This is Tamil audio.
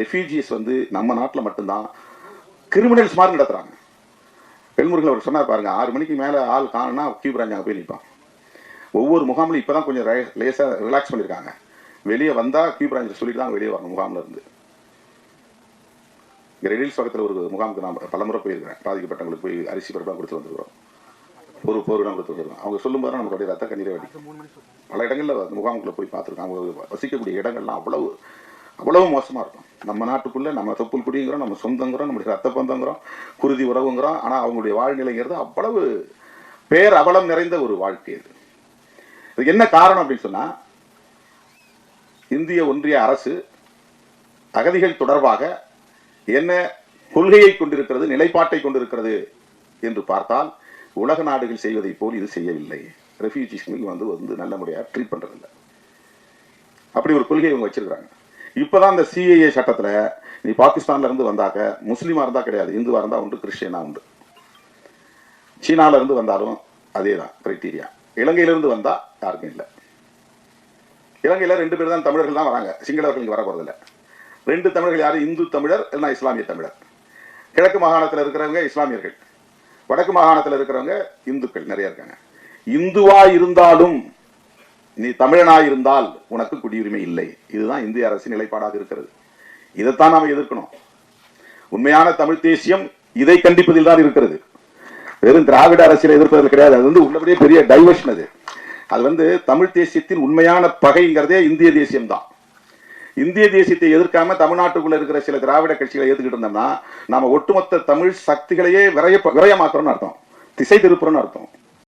ரெஃப்யூஜிஸ் வந்து நம்ம நாட்டில் மட்டும்தான் கிரிமினல்ஸ் மாதிரி நடத்துறாங்க. பெண்முருகன் அவர் சொன்னார் பாருங்க ஆறு மணிக்கு மேலே ஆள் காணுன்னா கியூ பிராஞ்ச் போய் நிற்பான் ஒவ்வொரு முகாம்லையும் இப்போ தான் கொஞ்சம் லேசாக ரிலாக்ஸ் பண்ணியிருக்காங்க வெளியே வந்தால் கியூ பிராஞ்சில் சொல்லிட்டு தான் வெளியே வரணும் முகாமில் இருந்து. இங்கே ரெடில்ஸ் பக்கத்தில் ஒரு முகாமுக்கு நான் பலமுறை போயிருக்கிறேன். பாதிக்கப்பட்டவங்களுக்கு போய் அரிசி பருப்பாக கொடுத்து வந்துருக்கிறோம். ஒரு பொருளாக கொடுத்து வந்துருக்கோம் அவங்க சொல்லும்போது நமக்கு அப்படியே ரத்த கண்ணீரை வடி பல இடங்களில் முகாமுக்குள்ளே போய் பார்த்துருக்கோம். அவங்க வசிக்கக்கூடிய இடங்கள்லாம் அவ்வளவு அவ்வளவு மோசமாக இருக்கும். நம்ம நாட்டுக்குள்ளே நம்ம தொப்புள் குடிங்கிறோம் நம்ம சொந்தங்கிறோம் நம்மளுடைய ரத்த பந்தங்கிறோம் குருதி உறவுங்கிறோம். ஆனால் அவங்களுடைய வாழ்நிலைங்கிறது அவ்வளவு பேர் அவலம் நிறைந்த ஒரு வாழ்க்கை இது இதுக்கு என்ன காரணம் அப்படின்னு சொன்னால் இந்திய ஒன்றிய அரசு அகதிகள் தொடர்பாக என்ன கொள்கையை கொண்டிருக்கிறது நிலைப்பாட்டை கொண்டிருக்கிறது என்று பார்த்தால் உலக நாடுகள் செய்வதை போல் இது செய்யவில்லை. ரெஃப்யூஜிஸ்களுக்கு வந்து வந்து நல்ல முறையாக ட்ரீட் பண்ணுறதில்லை அப்படி ஒரு கொள்கையை இவங்க வச்சிருக்காங்க இப்பதான் இந்த சிஏஏ சட்டத்துல நீ பாகிஸ்தான்ல இருந்து வந்தாக்க முஸ்லீமா இருந்தா கிடையாது. இந்துவா இருந்தா உண்டு கிறிஸ்டியனாக உண்டு. சீனாவிலேருந்து இருந்து வந்தாலும் அதே தான் கிரைட்டீரியா இலங்கையிலேருந்து வந்தா யாருக்கும் இல்லை. இலங்கையில ரெண்டு பேர் தான் தமிழர்கள் தான் வராங்க. சிங்களவர்கள் இங்கே வர ரெண்டு தமிழர்கள் யார்? இந்து தமிழர் இல்லைனா இஸ்லாமிய தமிழர். கிழக்கு மாகாணத்தில் இருக்கிறவங்க இஸ்லாமியர்கள். வடக்கு மாகாணத்தில் இருக்கிறவங்க இந்துக்கள் நிறைய இருக்காங்க. இந்துவா இருந்தாலும் நீ தமிழனாயிருந்தால் உனக்கு குடியுரிமை இல்லை. இதுதான் இந்திய அரசின் நிலைப்பாடாக இருக்கிறது. இதைத்தான் நாம எதிர்க்கணும். உண்மையான தமிழ் தேசியம் இதை கண்டிப்பதில் தான் இருக்கிறது. வெறும் திராவிட அரசியலை எதிர்ப்பதில் கிடையாது. அது வந்து உள்ளபடியே பெரிய டைவர்ஷன் அது. அது வந்து தமிழ் தேசியத்தின் உண்மையான பகைங்கிறதே இந்திய தேசியம் தான். இந்திய தேசியத்தை எதிர்க்காம தமிழ்நாட்டுக்குள்ள இருக்கிற சில திராவிட கட்சிகளை ஏத்துக்கிட்டு இருந்தோம்னா நாம ஒட்டுமொத்த தமிழ் சக்திகளையே விரைய விரயமாக்குறோம்னு அர்த்தம். திசை திருப்புறோம்னு அர்த்தம்.